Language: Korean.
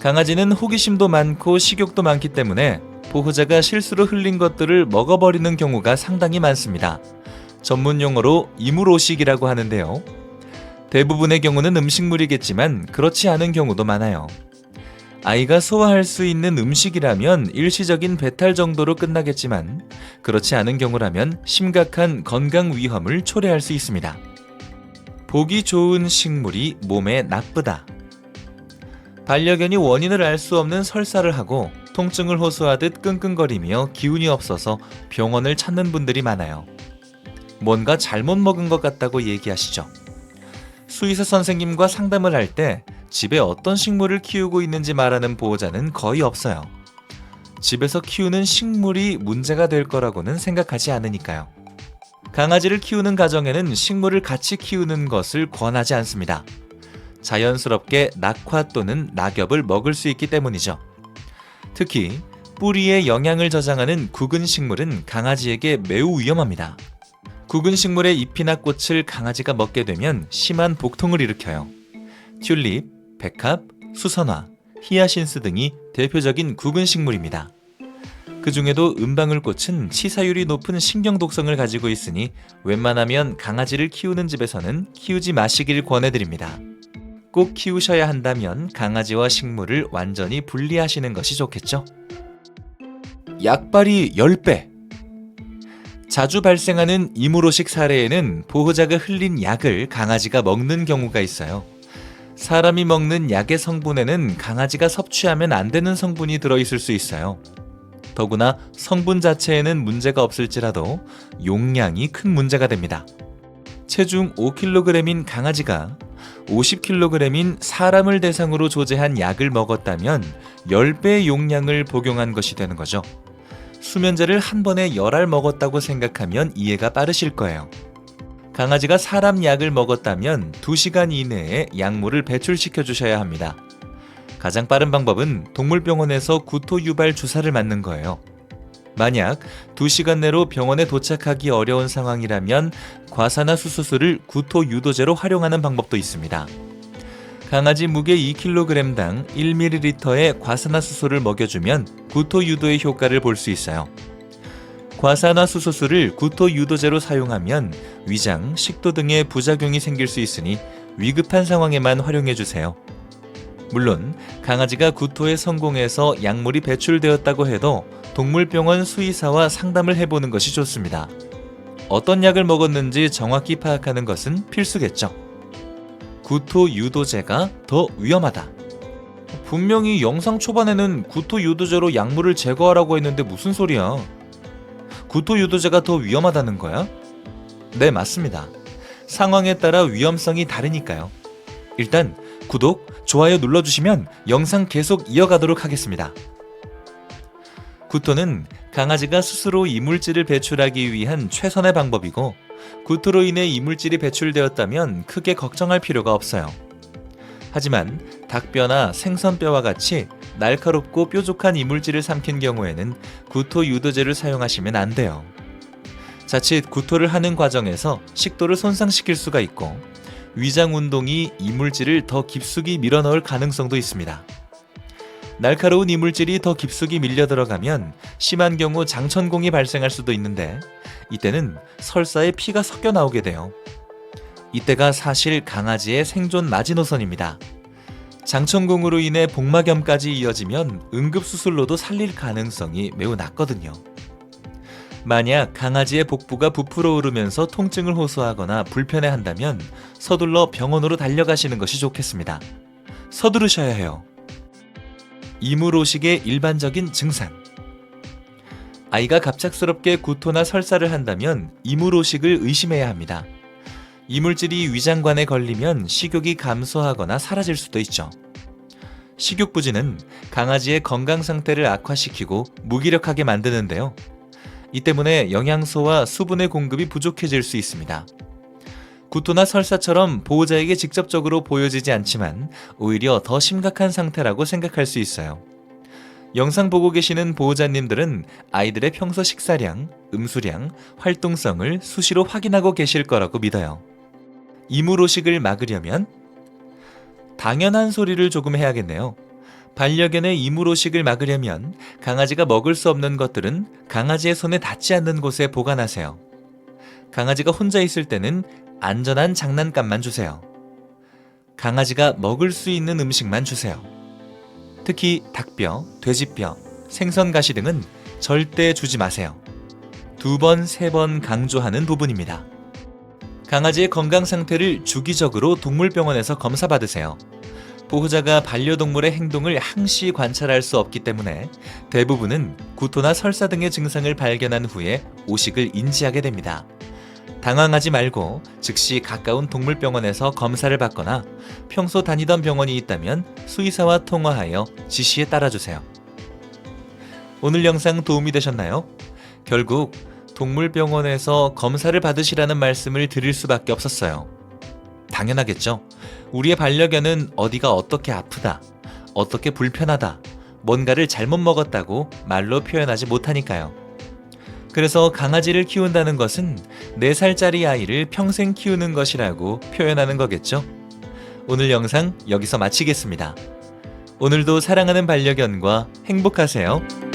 강아지는 호기심도 많고 식욕도 많기 때문에 보호자가 실수로 흘린 것들을 먹어버리는 경우가 상당히 많습니다. 전문 용어로 이물오식이라고 하는데요. 대부분의 경우는 음식물이겠지만 그렇지 않은 경우도 많아요. 아이가 소화할 수 있는 음식이라면 일시적인 배탈 정도로 끝나겠지만 그렇지 않은 경우라면 심각한 건강 위험을 초래할 수 있습니다. 보기 좋은 식물이 몸에 나쁘다. 반려견이 원인을 알 수 없는 설사를 하고 통증을 호소하듯 끙끙거리며 기운이 없어서 병원을 찾는 분들이 많아요. 뭔가 잘못 먹은 것 같다고 얘기하시죠. 수의사 선생님과 상담을 할 때 집에 어떤 식물을 키우고 있는지 말하는 보호자는 거의 없어요. 집에서 키우는 식물이 문제가 될 거라고는 생각하지 않으니까요. 강아지를 키우는 가정에는 식물을 같이 키우는 것을 권하지 않습니다. 자연스럽게 낙화 또는 낙엽을 먹을 수 있기 때문이죠. 특히 뿌리에 영양을 저장하는 굳은 식물은 강아지에게 매우 위험합니다. 굳은 식물의 잎이나 꽃을 강아지가 먹게 되면 심한 복통을 일으켜요. 튤립, 백합, 수선화, 히아신스 등이 대표적인 굳은 식물입니다. 그 중에도 은방울꽃은 치사율이 높은 신경 독성을 가지고 있으니 웬만하면 강아지를 키우는 집에서는 키우지 마시길 권해드립니다. 꼭 키우셔야 한다면 강아지와 식물을 완전히 분리하시는 것이 좋겠죠? 약발이 10배 자주 발생하는 이물호식 사례에는 보호자가 흘린 약을 강아지가 먹는 경우가 있어요. 사람이 먹는 약의 성분에는 강아지가 섭취하면 안 되는 성분이 들어있을 수 있어요. 더구나 성분 자체에는 문제가 없을지라도 용량이 큰 문제가 됩니다. 체중 5kg인 강아지가 50kg인 사람을 대상으로 조제한 약을 먹었다면 10배의 용량을 복용한 것이 되는 거죠. 수면제를 한 번에 열알 먹었다고 생각하면 이해가 빠르실 거예요. 강아지가 사람 약을 먹었다면 2시간 이내에 약물을 배출시켜 주셔야 합니다. 가장 빠른 방법은 동물병원에서 구토 유발 주사를 맞는 거예요. 만약 2시간 내로 병원에 도착하기 어려운 상황이라면 과산화수소수를 구토 유도제로 활용하는 방법도 있습니다. 강아지 무게 2kg당 1ml의 과산화수소를 먹여주면 구토 유도의 효과를 볼 수 있어요. 과산화수소수를 구토 유도제로 사용하면 위장, 식도 등의 부작용이 생길 수 있으니 위급한 상황에만 활용해 주세요. 물론 강아지가 구토에 성공해서 약물이 배출되었다고 해도 동물병원 수의사와 상담을 해보는 것이 좋습니다. 어떤 약을 먹었는지 정확히 파악하는 것은 필수겠죠. 구토 유도제가 더 위험하다. 분명히 영상 초반에는 구토 유도제로 약물을 제거하라고 했는데 무슨 소리야? 구토 유도제가 더 위험하다는 거야? 네, 맞습니다. 상황에 따라 위험성이 다르니까요. 일단 구독, 좋아요 눌러주시면 영상 계속 이어가도록 하겠습니다. 구토는 강아지가 스스로 이물질을 배출하기 위한 최선의 방법이고 구토로 인해 이물질이 배출되었다면 크게 걱정할 필요가 없어요. 하지만 닭뼈나 생선뼈와 같이 날카롭고 뾰족한 이물질을 삼킨 경우에는 구토 유도제를 사용하시면 안 돼요. 자칫 구토를 하는 과정에서 식도를 손상시킬 수가 있고 위장 운동이 이물질을 더 깊숙이 밀어넣을 가능성도 있습니다. 날카로운 이물질이 더 깊숙이 밀려 들어가면 심한 경우 장천공이 발생할 수도 있는데 이때는 설사에 피가 섞여 나오게 돼요. 이때가 사실 강아지의 생존 마지노선입니다. 장천공으로 인해 복막염까지 이어지면 응급수술로도 살릴 가능성이 매우 낮거든요. 만약 강아지의 복부가 부풀어 오르면서 통증을 호소하거나 불편해 한다면 서둘러 병원으로 달려가시는 것이 좋겠습니다. 서두르셔야 해요. 이물오식의 일반적인 증상. 아이가 갑작스럽게 구토나 설사를 한다면 이물오식을 의심해야 합니다. 이물질이 위장관에 걸리면 식욕이 감소하거나 사라질 수도 있죠. 식욕부진은 강아지의 건강 상태를 악화시키고 무기력하게 만드는데요. 이 때문에 영양소와 수분의 공급이 부족해질 수 있습니다. 구토나 설사처럼 보호자에게 직접적으로 보여지지 않지만 오히려 더 심각한 상태라고 생각할 수 있어요. 영상 보고 계시는 보호자님들은 아이들의 평소 식사량, 음수량, 활동성을 수시로 확인하고 계실 거라고 믿어요. 이물오식을 막으려면 당연한 소리를 조금 해야겠네요. 반려견의 이물오식을 막으려면 강아지가 먹을 수 없는 것들은 강아지의 손에 닿지 않는 곳에 보관하세요. 강아지가 혼자 있을 때는 안전한 장난감만 주세요. 강아지가 먹을 수 있는 음식만 주세요. 특히 닭뼈, 돼지뼈, 생선 가시 등은 절대 주지 마세요. 두 번, 세 번 강조하는 부분입니다. 강아지의 건강 상태를 주기적으로 동물병원에서 검사받으세요. 보호자가 반려동물의 행동을 항시 관찰할 수 없기 때문에 대부분은 구토나 설사 등의 증상을 발견한 후에 오식을 인지하게 됩니다. 당황하지 말고 즉시 가까운 동물병원에서 검사를 받거나 평소 다니던 병원이 있다면 수의사와 통화하여 지시에 따라주세요. 오늘 영상 도움이 되셨나요? 결국 동물병원에서 검사를 받으시라는 말씀을 드릴 수밖에 없었어요. 당연하겠죠. 우리의 반려견은 어디가 어떻게 아프다, 어떻게 불편하다, 뭔가를 잘못 먹었다고 말로 표현하지 못하니까요. 그래서 강아지를 키운다는 것은 4살짜리 아이를 평생 키우는 것이라고 표현하는 거겠죠. 오늘 영상 여기서 마치겠습니다. 오늘도 사랑하는 반려견과 행복하세요.